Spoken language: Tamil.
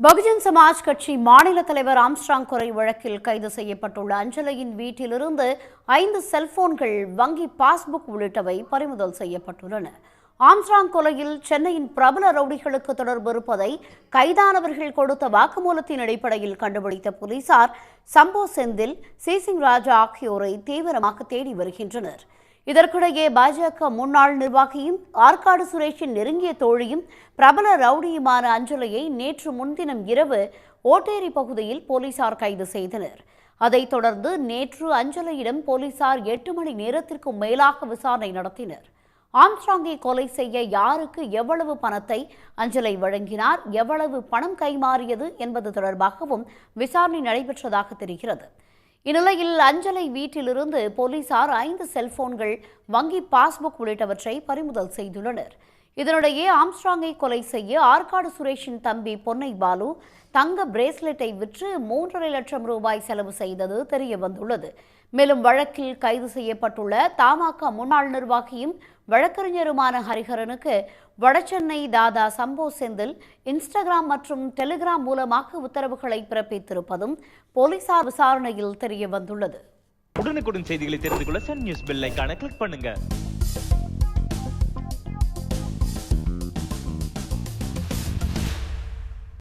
பகுஜன் சமாஜ் கட்சி மாநில தலைவர் ஆம்ஸ்ட்ராங் கொலை வழக்கில் கைது செய்யப்பட்டுள்ள அஞ்சலையின் வீட்டிலிருந்து ஐந்து செல்போன்கள் வங்கி பாஸ்புக் உள்ளிட்டவை பறிமுதல் செய்யப்பட்டுள்ளன. ஆம்ஸ்ட்ராங் கொலையில் சென்னையின் பிரபல ரவுடிகளுக்கு தொடர்பு இருப்பதை கைதானவர்கள் கொடுத்த வாக்குமூலத்தின் அடிப்படையில் கண்டுபிடித்த போலீசார் சம்போ செந்தில் சிசிங் ராஜா ஆகியோரை தீவிரமாக தேடி வருகின்றனர். இதற்கிடையே பாஜக முன்னாள் நிர்வாகியும் ஆற்காடு சுரேஷின் நெருங்கிய தோழியும் பிரபல ரவுடியுமான அஞ்சலையை நேற்று முன்தினம் இரவு ஓட்டேரி பகுதியில் போலீசார் கைது செய்தனர். அதைத் தொடர்ந்து நேற்று அஞ்சலியிடம் போலீசார் எட்டு மணி நேரத்திற்கும் மேலாக விசாரணை நடத்தினர். ஆம்ஸ்ட்ராங்கை கொலை செய்ய யாருக்கு எவ்வளவு பணத்தை அஞ்சலை வழங்கினார் எவ்வளவு பணம் கைமாறியது என்பது தொடர்பாகவும் விசாரணை நடைபெற்றதாக தெரிகிறது. இந்நிலையில் அஞ்சலை வீட்டிலிருந்து போலீசார் ஐந்து செல்போன்கள் வங்கி பாஸ்புக் உள்ளிட்டவற்றை பறிமுதல் செய்துள்ளனர். இதனிடையே ஆம்ஸ்ட்ராங்கை கொலை செய்ய ஆற்காடு சுரேஷின் தம்பி பொன்னை பாலு தங்க பிரேஸ்லெட்டை விற்று மூன்றரை லட்சம் ரூபாய் செலவு செய்தது தெரிய வந்துள்ளது மேலும் வழக்கில் கைது செய்யப்பட்டுள்ள தமாக முன்னாள் நிர்வாகியும் வழக்கறிஞருமான ஹரிஹரனுக்கு வடசென்னை தாதா சம்போ செந்தில் இன்ஸ்டாகிராம் மற்றும் டெலிகிராம் மூலமாக உத்தரவுகளை பிறப்பித்திருப்பதும் போலீசார் விசாரணையில் தெரிய வந்துள்ளது உடனுக்குடன் செய்திகளை தெரிந்து கொள்ள சன் நியூஸ் பெல் கிளிக் பண்ணுங்க.